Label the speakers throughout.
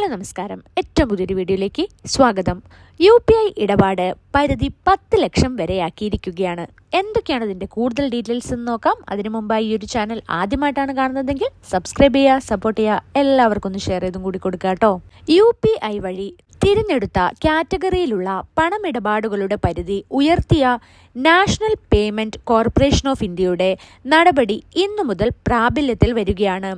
Speaker 1: Hello നമസ്കാരം. ഏറ്റവും പുതിയൊരു വീഡിയോയിലേക്ക് സ്വാഗതം. യു പി ഐ ഇടപാട് പരിധി പത്ത് ലക്ഷം വരെയാക്കിയിരിക്കുകയാണ്. എന്തൊക്കെയാണ് ഇതിന്റെ കൂടുതൽ ഡീറ്റെയിൽസ് എന്ന് നോക്കാം. അതിനു മുമ്പായി ഈ ഒരു ചാനൽ ആദ്യമായിട്ടാണ് കാണുന്നതെങ്കിൽ സബ്സ്ക്രൈബ് ചെയ്യുക സപ്പോർട്ട് ചെയ്യുക എല്ലാവർക്കും ഒന്ന് ഷെയർ ചെയ്തും കൂടി കൊടുക്കുക കേട്ടോ. യു പി ഐ വഴി തിരഞ്ഞെടുത്ത കാറ്റഗറിയിലുള്ള പണമിടപാടുകളുടെ പരിധി ഉയർത്തിയ നാഷണൽ പേയ്മെന്റ് കോർപ്പറേഷൻ ഓഫ് ഇന്ത്യയുടെ നടപടി ഇന്നു മുതൽ പ്രാബല്യത്തിൽ വരികയാണ്.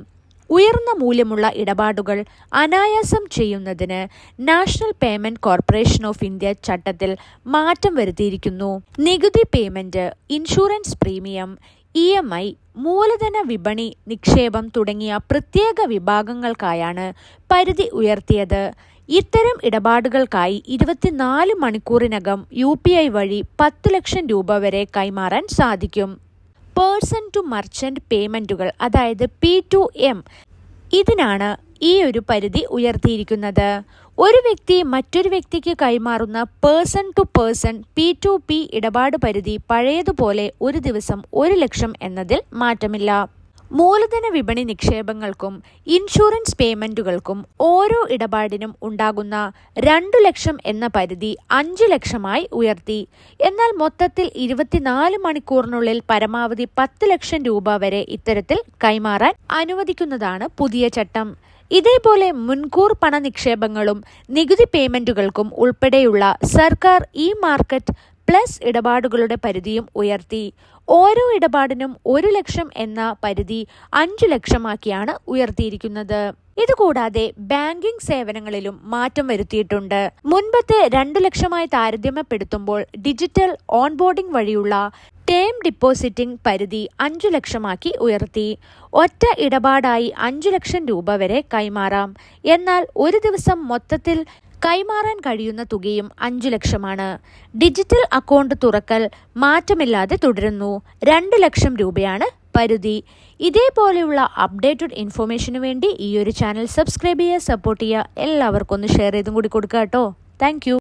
Speaker 1: ഉയർന്ന മൂല്യമുള്ള ഇടപാടുകൾ അനായാസം ചെയ്യുന്നതിന് national payment corporation of India ചട്ടത്തിൽ മാറ്റം വരുത്തിയിരിക്കുന്നു. നികുതി payment insurance premium E M I മൂലധന വിപണി നിക്ഷേപം തുടങ്ങിയ പ്രത്യേക വിഭാഗങ്ങൾക്കായാണ് പരിധി ഉയർത്തിയത്. ഇത്തരം ഇടപാടുകൾക്കായി ഇരുപത്തിനാല് മണിക്കൂറിനകം യു പി ഐ വഴി പത്ത് ലക്ഷം രൂപ വരെ കൈമാറാൻ സാധിക്കും. പേഴ്സൺ ടു മർച്ചന്റ് പേയ്മെന്റുകൾ അതായത് പി ടു എം ഇതിനാണ് ഈ ഒരു പരിധി ഉയർത്തിയിരിക്കുന്നത്. ഒരു വ്യക്തി മറ്റൊരു വ്യക്തിക്ക് കൈമാറുന്ന person to person P to P ഇടപാട് പരിധി പഴയതുപോലെ ഒരു ദിവസം ഒരു ലക്ഷം എന്നതിൽ മാറ്റമില്ല. മൂലധന വിപണി നിക്ഷേപങ്ങൾക്കും ഇൻഷുറൻസ് പേയ്മെന്റുകൾക്കും ഓരോ ഇടപാടിനും ഉണ്ടാകുന്ന രണ്ടു ലക്ഷം എന്ന പരിധി അഞ്ചു ലക്ഷമായി ഉയർത്തി. എന്നാൽ മൊത്തത്തിൽ ഇരുപത്തിനാല് മണിക്കൂറിനുള്ളിൽ പരമാവധി പത്ത് ലക്ഷം രൂപ വരെ ഇത്തരത്തിൽ കൈമാറാൻ അനുവദിക്കുന്നതാണ് പുതിയ ചട്ടം. ഇതേപോലെ മുൻകൂർ പണ നിക്ഷേപങ്ങളും നികുതി പേയ്മെന്റുകൾക്കും ഉൾപ്പെടെയുള്ള സർക്കാർ ഇ മാർക്കറ്റ് പ്ലസ് ഇടപാടുകളുടെ പരിധിയും ഉയർത്തി. ഓരോ ഇടപാടിനും ഒരു ലക്ഷം എന്ന പരിധി അഞ്ചു ലക്ഷമാക്കിയാണ് ഉയർത്തിയിരിക്കുന്നത്. ഇതുകൂടാതെ ബാങ്കിംഗ് സേവനങ്ങളിലും മാറ്റം വരുത്തിയിട്ടുണ്ട്. മുൻപത്തെ രണ്ടു ലക്ഷമായി താരതമ്യപ്പെടുത്തുമ്പോൾ ഡിജിറ്റൽ ഓൺബോർഡിംഗ് വഴിയുള്ള ടേം ഡിപ്പോസിറ്റിംഗ് പരിധി അഞ്ചു ലക്ഷമാക്കി ഉയർത്തി. ഒറ്റ ഇടപാടായി അഞ്ചു ലക്ഷം രൂപ വരെ കൈമാറാം. എന്നാൽ ഒരു ദിവസം മൊത്തത്തിൽ കൈമാറാൻ കഴിയുന്ന തുകയും അഞ്ചു ലക്ഷമാണ്. ഡിജിറ്റൽ അക്കൗണ്ട് തുറക്കൽ മാറ്റമില്ലാതെ തുടരുന്നു. രണ്ട് ലക്ഷം രൂപയാണ് പരിധി. ഇതേപോലെയുള്ള അപ്ഡേറ്റഡ് ഇൻഫോർമേഷന് വേണ്ടി ഈ ഒരു ചാനൽ സബ്സ്ക്രൈബ് ചെയ്യുക സപ്പോർട്ട് ചെയ്യുക. എല്ലാവർക്കും ഒന്ന് ഷെയർ ചെയ്തും കൂടി കൊടുക്കുക കേട്ടോ. താങ്ക്